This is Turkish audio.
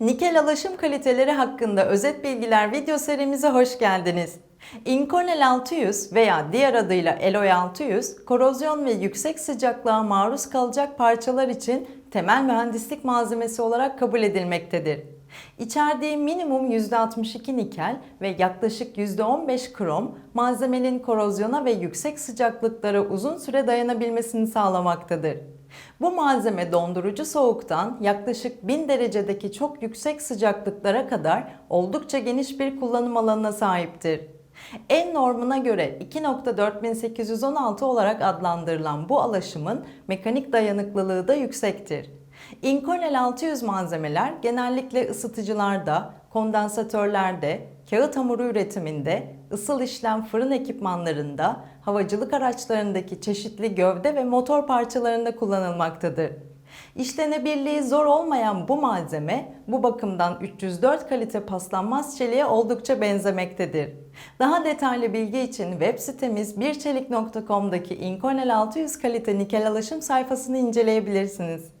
Nikel alaşım kaliteleri hakkında özet bilgiler video serimize hoş geldiniz. Inconel 600 veya diğer adıyla Eloy 600, korozyon ve yüksek sıcaklığa maruz kalacak parçalar için temel mühendislik malzemesi olarak kabul edilmektedir. İçerdiği minimum %62 nikel ve yaklaşık %15 krom, malzemenin korozyona ve yüksek sıcaklıklara uzun süre dayanabilmesini sağlamaktadır. Bu malzeme dondurucu soğuktan yaklaşık 1000 derecedeki çok yüksek sıcaklıklara kadar oldukça geniş bir kullanım alanına sahiptir. En normuna göre 2.4816 olarak adlandırılan bu alaşımın mekanik dayanıklılığı da yüksektir. Inconel 600 malzemeler genellikle ısıtıcılarda, kondansatörlerde, kağıt hamuru üretiminde, ısıl işlem fırın ekipmanlarında, havacılık araçlarındaki çeşitli gövde ve motor parçalarında kullanılmaktadır. İşlenebilirliği zor olmayan bu malzeme bu bakımdan 304 kalite paslanmaz çeliğe oldukça benzemektedir. Daha detaylı bilgi için web sitemiz birçelik.com'daki Inconel 600 kalite nikel alaşım sayfasını inceleyebilirsiniz.